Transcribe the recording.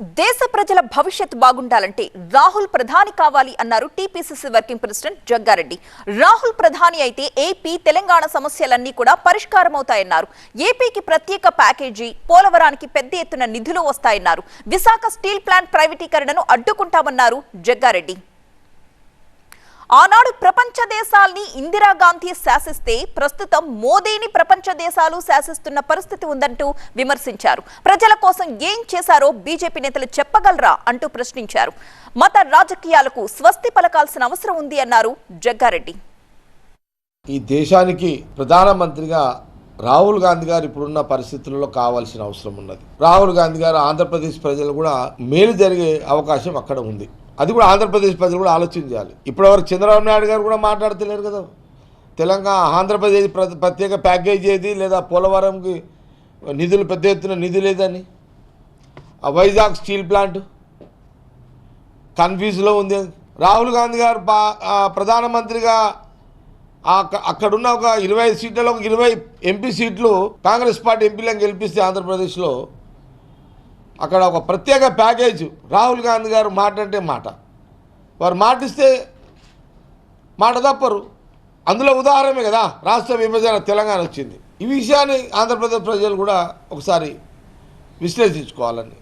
దేశ ప్రజల భవిష్యత్ బాగుండాలంటే రాహుల్ ప్రధాని కావాలి అన్నారు TPCC working president Jaggareddy. Rahul ప్రధాని అయితే ఏపీ తెలంగాణ సమస్యలన్నీ కూడా పరిష్కారమవుతాయన్నారు. ఏపీకి ప్రత్యేక ప్యాకేజీ పోలవరానికి పెద్ద ఎత్తున నిధులు వస్తాయన్నారు. విశాఖ స్టీల్ ప్లాంట్ ప్రైవేటీకరణను అడ్డుకుంటామన్నారు జగ్గారెడ్డి. ఆనాడు ప్రపంచ దేశాల్ని ఇందిరాగాంధీ శాసిస్తే ప్రస్తుతం మోదీని ప్రపంచ దేశాలు శాసిస్తున్న పరిస్థితి ఉందంటూ విమర్శించారు. ప్రజల కోసం ఏం చేశారో బీజేపీ నేతలు చెప్పగలరా అంటూ ప్రశ్నించారు. మత రాజకీయాలకు స్వస్తి పలకాల్సిన అవసరం ఉంది అన్నారు జగ్గారెడ్డి. ఈ దేశానికి ప్రధానమంత్రిగా రాహుల్ గాంధీ గారు ఇప్పుడున్న పరిస్థితుల్లో కావాల్సిన అవసరం ఉన్నది. రాహుల్ గాంధీ గారు ఆంధ్రప్రదేశ్ ప్రజలు కూడా మేలు జరిగే అవకాశం అక్కడ ఉంది. అది కూడా ఆంధ్రప్రదేశ్ ప్రజలు కూడా ఆలోచించాలి ఇప్పటివరకు చంద్రబాబు నాయుడు గారు కూడా మాట్లాడతలేరు కదా. తెలంగాణ ఆంధ్రప్రదేశ్ ప్ర- ప్రత్యేక ప్యాకేజ్ ఏది లేదా పోలవరంకి నిధులు పెద్ద ఎత్తున నిధి లేదని? ఆ వైజాగ్ స్టీల్ ప్లాంట్ కన్ఫ్యూజ్లో ఉంది. రాహుల్ గాంధీ గారు పా ప్రధానమంత్రిగా అక్కడున్న ఒక ఇరవై ఐదు సీట్లలో ఒక ఇరవై ఎంపీ సీట్లు కాంగ్రెస్ పార్టీ ఎంపీలను గెలిపిస్తే ఆంధ్రప్రదేశ్లో అక్కడ ఒక ప్రత్యేక ప్యాకేజ్. రాహుల్ గాంధీ గారు మాట అంటే మాట. వారు మాటిస్తే మాట తప్పరు. అందులో ఉదాహరణమే కదా రాష్ట్ర విభజన తెలంగాణ వచ్చింది. ఈ విషయాన్ని ఆంధ్రప్రదేశ్ ప్రజలు కూడా ఒకసారి విశ్లేషించుకోవాలని